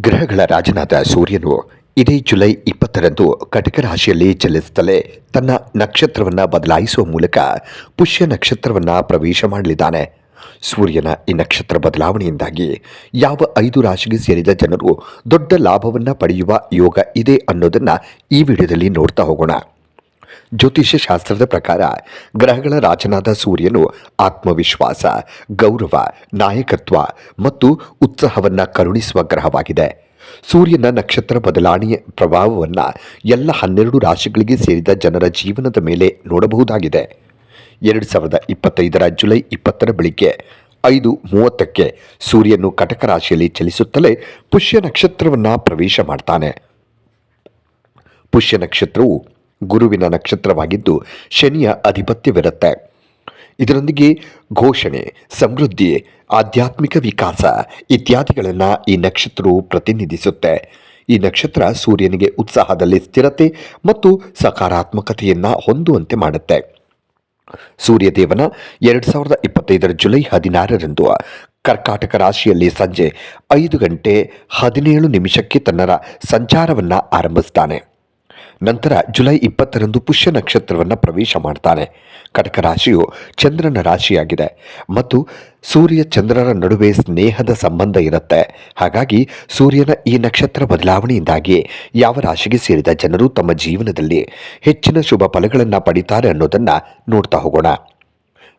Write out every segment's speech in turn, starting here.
ಗ್ರಹಗಳ ರಾಜನಾದ ಸೂರ್ಯನು ಇದೇ ಜುಲೈ ಇಪ್ಪತ್ತರಂದು ಕಟಕ ರಾಶಿಯಲ್ಲಿ ಚಲಿಸುತ್ತಲೇ ತನ್ನ ನಕ್ಷತ್ರವನ್ನು ಬದಲಾಯಿಸುವ ಮೂಲಕ ಪುಷ್ಯ ನಕ್ಷತ್ರವನ್ನು ಪ್ರವೇಶ ಮಾಡಲಿದ್ದಾನೆ. ಸೂರ್ಯನ ಈ ನಕ್ಷತ್ರ ಬದಲಾವಣೆಯಿಂದಾಗಿ ಯಾವ ಐದು ರಾಶಿಗೆ ಸೇರಿದ ಜನರು ದೊಡ್ಡ ಲಾಭವನ್ನು ಪಡೆಯುವ ಯೋಗ ಇದೆ ಅನ್ನೋದನ್ನು ಈ ವಿಡಿಯೋದಲ್ಲಿ ನೋಡ್ತಾ ಹೋಗೋಣ. ಜ್ಯೋತಿಷ್ಯ ಶಾಸ್ತ್ರದ ಪ್ರಕಾರ ಗ್ರಹಗಳ ರಾಜನಾದ ಸೂರ್ಯನು ಆತ್ಮವಿಶ್ವಾಸ, ಗೌರವ, ನಾಯಕತ್ವ ಮತ್ತು ಉತ್ಸಾಹವನ್ನು ಕರುಣಿಸುವ ಗ್ರಹವಾಗಿದೆ. ಸೂರ್ಯನ ನಕ್ಷತ್ರ ಬದಲಾವಣೆಯ ಪ್ರಭಾವವನ್ನು ಎಲ್ಲ ಹನ್ನೆರಡು ರಾಶಿಗಳಿಗೆ ಸೇರಿದ ಜನರ ಜೀವನದ ಮೇಲೆ ನೋಡಬಹುದಾಗಿದೆ. ಎರಡು ಸಾವಿರದ ಇಪ್ಪತ್ತೈದರ ಜುಲೈ ಇಪ್ಪತ್ತರ ಬೆಳಿಗ್ಗೆ ಐದು ಮೂವತ್ತಕ್ಕೆ ಸೂರ್ಯನು ಕಟಕ ರಾಶಿಯಲ್ಲಿ ಚಲಿಸುತ್ತಲೇ ಪುಷ್ಯ ನಕ್ಷತ್ರವನ್ನು ಪ್ರವೇಶ ಮಾಡ್ತಾನೆ. ಪುಷ್ಯ ನಕ್ಷತ್ರವು ಗುರುವಿನ ನಕ್ಷತ್ರವಾಗಿದ್ದು ಶನಿಯ ಅಧಿಪತ್ಯವಿರುತ್ತೆ. ಇದರೊಂದಿಗೆ ಘೋಷಣೆ, ಸಮೃದ್ಧಿ, ಆಧ್ಯಾತ್ಮಿಕ ವಿಕಾಸ ಇತ್ಯಾದಿಗಳನ್ನು ಈ ನಕ್ಷತ್ರವು ಪ್ರತಿನಿಧಿಸುತ್ತೆ. ಈ ನಕ್ಷತ್ರ ಸೂರ್ಯನಿಗೆ ಉತ್ಸಾಹದಲ್ಲಿ ಸ್ಥಿರತೆ ಮತ್ತು ಸಕಾರಾತ್ಮಕತೆಯನ್ನು ಹೊಂದುವಂತೆ ಮಾಡುತ್ತೆ. ಸೂರ್ಯದೇವನ ಎರಡು ಸಾವಿರದ ಇಪ್ಪತ್ತೈದರ ಜುಲೈ ಹದಿನಾರರಂದು ಕರ್ಕಾಟಕ ರಾಶಿಯಲ್ಲಿ ಸಂಜೆ ಐದು ಗಂಟೆ ಹದಿನೇಳು ನಿಮಿಷಕ್ಕೆ ತನ್ನರ ಸಂಚಾರವನ್ನು ಆರಂಭಿಸ್ತಾನೆ. ನಂತರ ಜುಲೈ ಇಪ್ಪತ್ತರಂದು ಪುಷ್ಯ ನಕ್ಷತ್ರವನ್ನು ಪ್ರವೇಶ ಮಾಡ್ತಾನೆ. ಕಟಕ ರಾಶಿಯು ಚಂದ್ರನ ರಾಶಿಯಾಗಿದೆ ಮತ್ತು ಸೂರ್ಯ ಚಂದ್ರರ ನಡುವೆ ಸ್ನೇಹದ ಸಂಬಂಧ ಇರುತ್ತೆ. ಹಾಗಾಗಿ ಸೂರ್ಯನ ಈ ನಕ್ಷತ್ರ ಬದಲಾವಣೆಯಿಂದಾಗಿ ಯಾವ ರಾಶಿಗೆ ಸೇರಿದ ಜನರು ತಮ್ಮ ಜೀವನದಲ್ಲಿ ಹೆಚ್ಚಿನ ಶುಭ ಫಲಗಳನ್ನು ಪಡಿತಾರೆ ಅನ್ನೋದನ್ನು ನೋಡ್ತಾ ಹೋಗೋಣ.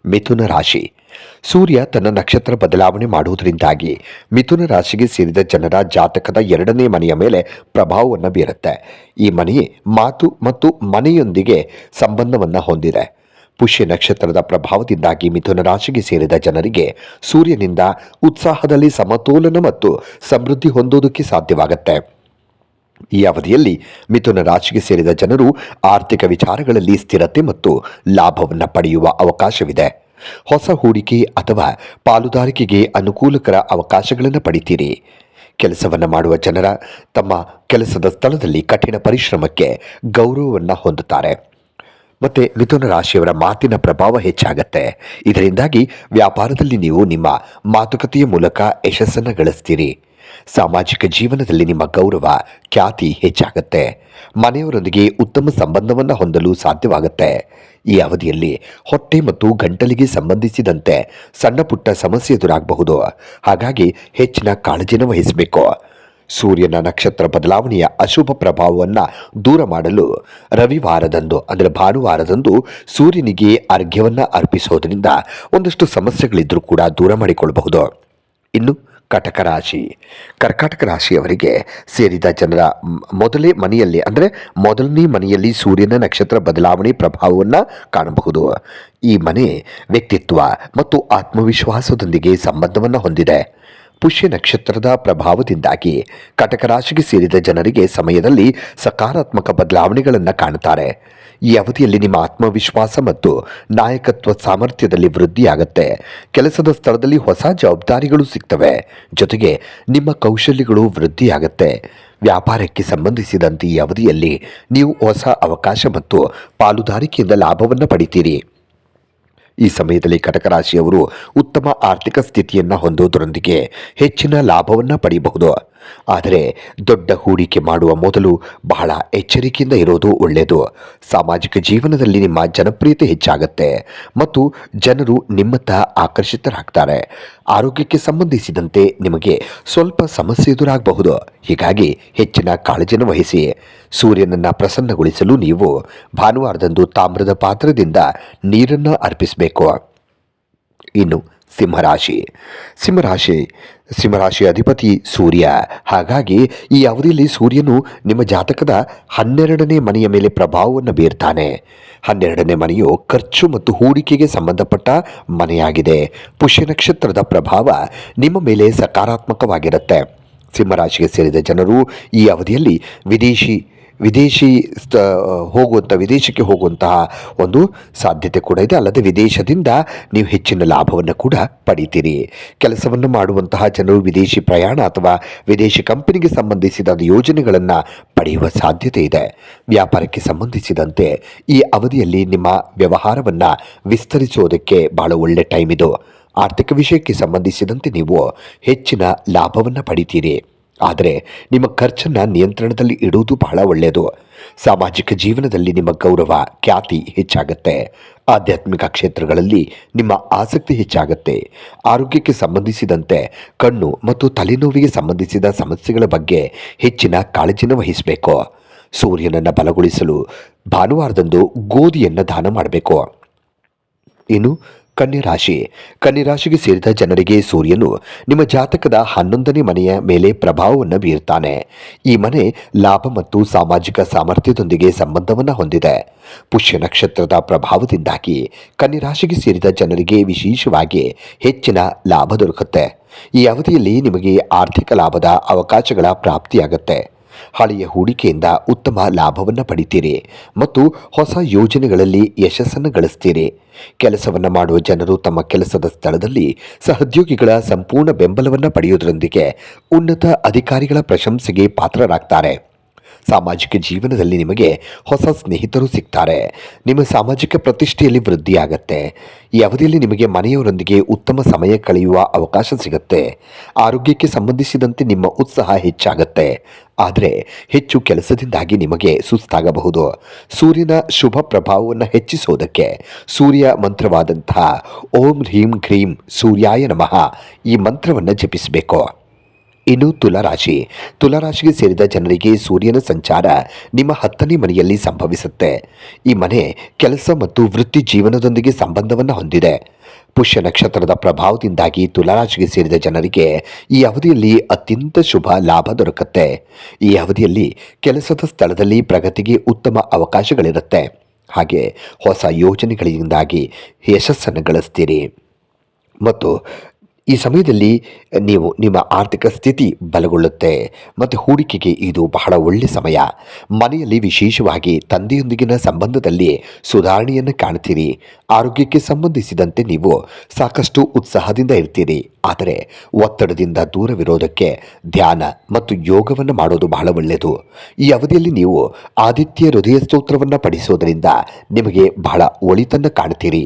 ಮಿಥುನ ರಾಶಿ. ಸೂರ್ಯ ತನ್ನ ನಕ್ಷತ್ರ ಬದಲಾವಣೆ ಮಾಡುವುದರಿಂದಾಗಿ ಮಿಥುನ ರಾಶಿಗೆ ಸೇರಿದ ಜನರ ಜಾತಕದ ಎರಡನೇ ಮನೆಯ ಮೇಲೆ ಪ್ರಭಾವವನ್ನು ಬೀರುತ್ತೆ. ಈ ಮನೆ ಮಾತು ಮತ್ತು ಮನೆಯೊಂದಿಗೆ ಸಂಬಂಧವನ್ನು ಹೊಂದಿದೆ. ಪುಷ್ಯ ನಕ್ಷತ್ರದ ಪ್ರಭಾವದಿಂದಾಗಿ ಮಿಥುನ ರಾಶಿಗೆ ಸೇರಿದ ಜನರಿಗೆ ಸೂರ್ಯನಿಂದ ಉತ್ಸಾಹದಲ್ಲಿ ಸಮತೋಲನ ಮತ್ತು ಸಮೃದ್ಧಿ ಹೊಂದೋದಕ್ಕೆ ಸಾಧ್ಯವಾಗುತ್ತೆ. ಈ ಅವಧಿಯಲ್ಲಿ ಮಿಥುನ ರಾಶಿಗೆ ಸೇರಿದ ಜನರು ಆರ್ಥಿಕ ವಿಚಾರಗಳಲ್ಲಿ ಸ್ಥಿರತೆ ಮತ್ತು ಲಾಭವನ್ನು ಪಡೆಯುವ ಅವಕಾಶವಿದೆ. ಹೊಸ ಹೂಡಿಕೆ ಅಥವಾ ಪಾಲುದಾರಿಕೆಗೆ ಅನುಕೂಲಕರ ಅವಕಾಶಗಳನ್ನು ಪಡಿತೀರಿ. ಕೆಲಸವನ್ನು ಮಾಡುವ ಜನರ ತಮ್ಮ ಕೆಲಸದ ಸ್ಥಳದಲ್ಲಿ ಕಠಿಣ ಪರಿಶ್ರಮಕ್ಕೆ ಗೌರವವನ್ನು ಹೊಂದುತ್ತಾರೆ. ಮತ್ತು ಮಿಥುನ ರಾಶಿಯವರ ಮಾತಿನ ಪ್ರಭಾವ ಹೆಚ್ಚಾಗತ್ತೆ. ಇದರಿಂದಾಗಿ ವ್ಯಾಪಾರದಲ್ಲಿ ನೀವು ನಿಮ್ಮ ಮಾತುಕತೆಯ ಮೂಲಕ ಯಶಸ್ಸನ್ನು ಗಳಿಸ್ತೀರಿ. ಸಾಮಾಜಿಕ ಜೀವನದಲ್ಲಿ ನಿಮ್ಮ ಗೌರವ, ಖ್ಯಾತಿ ಹೆಚ್ಚಾಗುತ್ತೆ. ಮನೆಯವರೊಂದಿಗೆ ಉತ್ತಮ ಸಂಬಂಧವನ್ನು ಹೊಂದಲು ಸಾಧ್ಯವಾಗುತ್ತೆ. ಈ ಅವಧಿಯಲ್ಲಿ ಹೊಟ್ಟೆ ಮತ್ತು ಗಂಟಲಿಗೆ ಸಂಬಂಧಿಸಿದಂತೆ ಸಣ್ಣ ಪುಟ್ಟ ಸಮಸ್ಯೆ ಎದುರಾಗಬಹುದು. ಹಾಗಾಗಿ ಹೆಚ್ಚಿನ ಕಾಳಜಿನ ವಹಿಸಬೇಕು. ಸೂರ್ಯನ ನಕ್ಷತ್ರ ಬದಲಾವಣೆಯ ಅಶುಭ ಪ್ರಭಾವವನ್ನು ದೂರ ಮಾಡಲು ರವಿವಾರದಂದು, ಅಂದರೆ ಭಾನುವಾರದಂದು ಸೂರ್ಯನಿಗೆ ಅರ್ಘ್ಯವನ್ನು ಅರ್ಪಿಸೋದರಿಂದ ಒಂದಷ್ಟು ಸಮಸ್ಯೆಗಳಿದ್ದರೂ ಕೂಡ ದೂರ ಮಾಡಿಕೊಳ್ಳಬಹುದು ಇನ್ನು ಕಟಕ ರಾಶಿ. ಕರ್ಕಾಟಕ ರಾಶಿಯವರಿಗೆ ಸೇರಿದ ಜನರ ಮೊದಲೇ ಮನೆಯಲ್ಲಿ ಅಂದರೆ ಮೊದಲನೇ ಮನೆಯಲ್ಲಿ ಸೂರ್ಯನ ನಕ್ಷತ್ರ ಬದಲಾವಣೆ ಪ್ರಭಾವವನ್ನು ಕಾಣಬಹುದು. ಈ ಮನೆ ವ್ಯಕ್ತಿತ್ವ ಮತ್ತು ಆತ್ಮವಿಶ್ವಾಸದೊಂದಿಗೆ ಸಂಬಂಧವನ್ನು ಹೊಂದಿದೆ. ಪುಷ್ಯ ನಕ್ಷತ್ರದ ಪ್ರಭಾವದಿಂದಾಗಿ ಕಟಕ ರಾಶಿಗೆ ಸೇರಿದ ಜನರಿಗೆ ಸಮಯದಲ್ಲಿ ಸಕಾರಾತ್ಮಕ ಬದಲಾವಣೆಗಳನ್ನು ಕಾಣುತ್ತಾರೆ ಈ ಅವಧಿಯಲ್ಲಿ ನಿಮ್ಮ ಆತ್ಮವಿಶ್ವಾಸ ಮತ್ತು ನಾಯಕತ್ವ ಸಾಮರ್ಥ್ಯದಲ್ಲಿ ವೃದ್ಧಿಯಾಗುತ್ತೆ. ಕೆಲಸದ ಸ್ಥಳದಲ್ಲಿ ಹೊಸ ಜವಾಬ್ದಾರಿಗಳು ಸಿಗ್ತವೆ. ಜೊತೆಗೆ ನಿಮ್ಮ ಕೌಶಲ್ಯಗಳು ವೃದ್ಧಿಯಾಗುತ್ತೆ. ವ್ಯಾಪಾರಕ್ಕೆ ಸಂಬಂಧಿಸಿದಂತೆ ಈ ಅವಧಿಯಲ್ಲಿ ನೀವು ಹೊಸ ಅವಕಾಶ ಮತ್ತು ಪಾಲುದಾರಿಕೆಯಿಂದ ಲಾಭವನ್ನು ಪಡಿತೀರಿ. ಈ ಸಮಯದಲ್ಲಿ ಕಟಕ ರಾಶಿಯವರು ಉತ್ತಮ ಆರ್ಥಿಕ ಸ್ಥಿತಿಯನ್ನು ಹೊಂದುವುದರೊಂದಿಗೆ ಹೆಚ್ಚಿನ ಲಾಭವನ್ನು ಪಡೆಯಬಹುದು ಆದರೆ ದೊಡ್ಡ ಹೂಡಿಕೆ ಮಾಡುವ ಮೊದಲು ಬಹಳ ಎಚ್ಚರಿಕೆಯಿಂದ ಇರೋದು ಒಳ್ಳೆಯದು. ಸಾಮಾಜಿಕ ಜೀವನದಲ್ಲಿ ನಿಮ್ಮ ಜನಪ್ರಿಯತೆ ಹೆಚ್ಚಾಗುತ್ತೆ ಮತ್ತು ಜನರು ನಿಮ್ಮತ್ತ ಆಕರ್ಷಿತರಾಗ್ತಾರೆ. ಆರೋಗ್ಯಕ್ಕೆ ಸಂಬಂಧಿಸಿದಂತೆ ನಿಮಗೆ ಸ್ವಲ್ಪ ಸಮಸ್ಯೆ ಎದುರಾಗಬಹುದು. ಹೀಗಾಗಿ ಹೆಚ್ಚಿನ ಕಾಳಜಿಯನ್ನು ವಹಿಸಿ. ಸೂರ್ಯನನ್ನು ಪ್ರಸನ್ನಗೊಳಿಸಲು ನೀವು ಭಾನುವಾರದಂದು ತಾಮ್ರದ ಪಾತ್ರದಿಂದ ನೀರನ್ನು ಅರ್ಪಿಸಬೇಕು. ಇನ್ನು ಸಿಂಹರಾಶಿ. ಸಿಂಹರಾಶಿ ಸಿಂಹರಾಶಿ ಅಧಿಪತಿ ಸೂರ್ಯ. ಹಾಗಾಗಿ ಈ ಅವಧಿಯಲ್ಲಿ ಸೂರ್ಯನು ನಿಮ್ಮ ಜಾತಕದ ಹನ್ನೆರಡನೇ ಮನೆಯ ಮೇಲೆ ಪ್ರಭಾವವನ್ನು ಬೀರ್ತಾನೆ. ಹನ್ನೆರಡನೇ ಮನೆಯು ಖರ್ಚು ಮತ್ತು ಹೂಡಿಕೆಗೆ ಸಂಬಂಧಪಟ್ಟ ಮನೆಯಾಗಿದೆ. ಪುಷ್ಯ ನಕ್ಷತ್ರದ ಪ್ರಭಾವ ನಿಮ್ಮ ಮೇಲೆ ಸಕಾರಾತ್ಮಕವಾಗಿರುತ್ತೆ. ಸಿಂಹರಾಶಿಗೆ ಸೇರಿದ ಜನರು ಈ ಅವಧಿಯಲ್ಲಿ ವಿದೇಶಿ ವಿದೇಶಿ ಹೋಗುವಂಥ ವಿದೇಶಕ್ಕೆ ಹೋಗುವಂತಹ ಒಂದು ಸಾಧ್ಯತೆ ಕೂಡ ಇದೆ. ಅಲ್ಲದೆ ವಿದೇಶದಿಂದ ನೀವು ಹೆಚ್ಚಿನ ಲಾಭವನ್ನು ಕೂಡ ಪಡಿತೀರಿ. ಕೆಲಸವನ್ನು ಮಾಡುವಂತಹ ಜನರು ವಿದೇಶಿ ಪ್ರಯಾಣ ಅಥವಾ ವಿದೇಶಿ ಕಂಪನಿಗೆ ಸಂಬಂಧಿಸಿದ ಯೋಜನೆಗಳನ್ನು ಪಡೆಯುವ ಸಾಧ್ಯತೆ ಇದೆ. ವ್ಯಾಪಾರಕ್ಕೆ ಸಂಬಂಧಿಸಿದಂತೆ ಈ ಅವಧಿಯಲ್ಲಿ ನಿಮ್ಮ ವ್ಯವಹಾರವನ್ನು ವಿಸ್ತರಿಸುವುದಕ್ಕೆ ಬಹಳ ಒಳ್ಳೆ ಟೈಮ್ ಇದು. ಆರ್ಥಿಕ ವಿಷಯಕ್ಕೆ ಸಂಬಂಧಿಸಿದಂತೆ ನೀವು ಹೆಚ್ಚಿನ ಲಾಭವನ್ನು ಪಡಿತೀರಿ. ಆದರೆ ನಿಮ್ಮ ಖರ್ಚನ್ನು ನಿಯಂತ್ರಣದಲ್ಲಿ ಇಡುವುದು ಬಹಳ ಒಳ್ಳೆಯದು. ಸಾಮಾಜಿಕ ಜೀವನದಲ್ಲಿ ನಿಮ್ಮ ಗೌರವ, ಖ್ಯಾತಿ ಹೆಚ್ಚಾಗುತ್ತೆ. ಆಧ್ಯಾತ್ಮಿಕ ಕ್ಷೇತ್ರಗಳಲ್ಲಿ ನಿಮ್ಮ ಆಸಕ್ತಿ ಹೆಚ್ಚಾಗುತ್ತೆ. ಆರೋಗ್ಯಕ್ಕೆ ಸಂಬಂಧಿಸಿದಂತೆ, ಕಣ್ಣು ಮತ್ತು ತಲೆನೋವಿಗೆ ಸಂಬಂಧಿಸಿದ ಸಮಸ್ಯೆಗಳ ಬಗ್ಗೆ ಹೆಚ್ಚಿನ ಕಾಳಜಿನ ವಹಿಸಬೇಕು. ಸೂರ್ಯನನ್ನು ಬಲಗೊಳಿಸಲು ಭಾನುವಾರದಂದು ಗೋಧಿಯನ್ನು ದಾನ ಮಾಡಬೇಕು. ಇನ್ನು ಕನ್ಯಾ ರಾಶಿ ಕನ್ಯಾ ರಾಶಿಗೆ ಸೇರಿದ ಜನರಿಗೆ ಸೂರ್ಯನು ನಿಮ್ಮ ಜಾತಕದ ಹನ್ನೊಂದನೇ ಮನೆಯ ಮೇಲೆ ಪ್ರಭಾವವನ್ನು ಬೀರುತ್ತಾನೆ ಈ ಮನೆ ಲಾಭ ಮತ್ತು ಸಾಮಾಜಿಕ ಸಾಮರ್ಥ್ಯದೊಂದಿಗೆ ಸಂಬಂಧವನ್ನು ಹೊಂದಿದೆ. ಪುಷ್ಯ ನಕ್ಷತ್ರದ ಪ್ರಭಾವದಿಂದಾಗಿ ಕನ್ಯರಾಶಿಗೆ ಸೇರಿದ ಜನರಿಗೆ ವಿಶೇಷವಾಗಿ ಹೆಚ್ಚಿನ ಲಾಭ ದೊರಕುತ್ತೆ. ಈ ಅವಧಿಯಲ್ಲಿ ನಿಮಗೆ ಆರ್ಥಿಕ ಲಾಭದ ಅವಕಾಶಗಳ ಪ್ರಾಪ್ತಿಯಾಗುತ್ತೆ. ಹಳೆಯ ಹೂಡಿಕೆಯಿಂದ ಉತ್ತಮ ಲಾಭವನ್ನು ಪಡಿತೀರಿ ಮತ್ತು ಹೊಸ ಯೋಜನೆಗಳಲ್ಲಿ ಯಶಸ್ಸನ್ನು ಗಳಿಸ್ತೀರಿ. ಕೆಲಸವನ್ನು ಮಾಡುವ ಜನರು ತಮ್ಮ ಕೆಲಸದ ಸ್ಥಳದಲ್ಲಿ ಸಹೋದ್ಯೋಗಿಗಳ ಸಂಪೂರ್ಣ ಬೆಂಬಲವನ್ನು ಪಡೆಯುವುದರೊಂದಿಗೆ ಉನ್ನತ ಅಧಿಕಾರಿಗಳ ಪ್ರಶಂಸೆಗೆ ಪಾತ್ರರಾಗ್ತಾರೆ. ಸಾಮಾಜಿಕ ಜೀವನದಲ್ಲಿ ನಿಮಗೆ ಹೊಸ ಸ್ನೇಹಿತರು ಸಿಗ್ತಾರೆ. ನಿಮ್ಮ ಸಾಮಾಜಿಕ ಪ್ರತಿಷ್ಠೆಯಲ್ಲಿ ವೃದ್ಧಿಯಾಗತ್ತೆ. ಈ ಅವಧಿಯಲ್ಲಿ ನಿಮಗೆ ಮನೆಯವರೊಂದಿಗೆ ಉತ್ತಮ ಸಮಯ ಕಳೆಯುವ ಅವಕಾಶ ಸಿಗುತ್ತೆ. ಆರೋಗ್ಯಕ್ಕೆ ಸಂಬಂಧಿಸಿದಂತೆ ನಿಮ್ಮ ಉತ್ಸಾಹ ಹೆಚ್ಚಾಗತ್ತೆ. ಆದರೆ ಹೆಚ್ಚು ಕೆಲಸದಿಂದಾಗಿ ನಿಮಗೆ ಸುಸ್ತಾಗಬಹುದು. ಸೂರ್ಯನ ಶುಭ ಪ್ರಭಾವವನ್ನು ಹೆಚ್ಚಿಸುವುದಕ್ಕೆ ಸೂರ್ಯ ಮಂತ್ರವಾದಂತಹ ಓಂ ಹ್ರೀಂ ಕ್ರೀಂ ಸೂರ್ಯಾಯ ನಮಃ ಈ ಮಂತ್ರವನ್ನು ಜಪಿಸಬೇಕು. ಇನ್ನು ತುಲಾರಾಶಿ ತುಲಾರಾಶಿಗೆ ಸೇರಿದ ಜನರಿಗೆ ಸೂರ್ಯನ ಸಂಚಾರ ನಿಮ್ಮ ಹತ್ತನೇ ಮನೆಯಲ್ಲಿ ಸಂಭವಿಸುತ್ತೆ. ಈ ಮನೆ ಕೆಲಸ ಮತ್ತು ವೃತ್ತಿ ಜೀವನದೊಂದಿಗೆ ಸಂಬಂಧವನ್ನು ಹೊಂದಿದೆ. ಪುಷ್ಯ ನಕ್ಷತ್ರದ ಪ್ರಭಾವದಿಂದಾಗಿ ತುಲಾರಾಶಿಗೆ ಸೇರಿದ ಜನರಿಗೆ ಈ ಅವಧಿಯಲ್ಲಿ ಅತ್ಯಂತ ಶುಭ ಲಾಭ ದೊರಕುತ್ತೆ. ಈ ಅವಧಿಯಲ್ಲಿ ಕೆಲಸದ ಸ್ಥಳದಲ್ಲಿ ಪ್ರಗತಿಗೆ ಉತ್ತಮ ಅವಕಾಶಗಳಿರುತ್ತೆ. ಹಾಗೆ ಹೊಸ ಯೋಜನೆಗಳಿಂದಾಗಿ ಯಶಸ್ಸನ್ನು ಗಳಿಸ್ತೀರಿ. ಮತ್ತು ಈ ಸಮಯದಲ್ಲಿ ನೀವು ನಿಮ್ಮ ಆರ್ಥಿಕ ಸ್ಥಿತಿ ಬಲಗೊಳ್ಳುತ್ತೆ ಮತ್ತು ಹೂಡಿಕೆಗೆ ಇದು ಬಹಳ ಒಳ್ಳೆಯ ಸಮಯ. ಮನೆಯಲ್ಲಿ ವಿಶೇಷವಾಗಿ ತಂದೆಯೊಂದಿಗಿನ ಸಂಬಂಧದಲ್ಲಿ ಸುಧಾರಣೆಯನ್ನು ಕಾಣ್ತೀರಿ. ಆರೋಗ್ಯಕ್ಕೆ ಸಂಬಂಧಿಸಿದಂತೆ ನೀವು ಸಾಕಷ್ಟು ಉತ್ಸಾಹದಿಂದ ಇರ್ತೀರಿ. ಆದರೆ ಒತ್ತಡದಿಂದ ದೂರವಿರೋದಕ್ಕೆ ಧ್ಯಾನ ಮತ್ತು ಯೋಗವನ್ನು ಮಾಡೋದು ಬಹಳ ಒಳ್ಳೆಯದು. ಈ ಅವಧಿಯಲ್ಲಿ ನೀವು ಆದಿತ್ಯ ಹೃದಯ ಸ್ತೋತ್ರವನ್ನು ಪಡಿಸೋದರಿಂದ ನಿಮಗೆ ಬಹಳ ಒಳಿತನ್ನು ಕಾಣ್ತೀರಿ.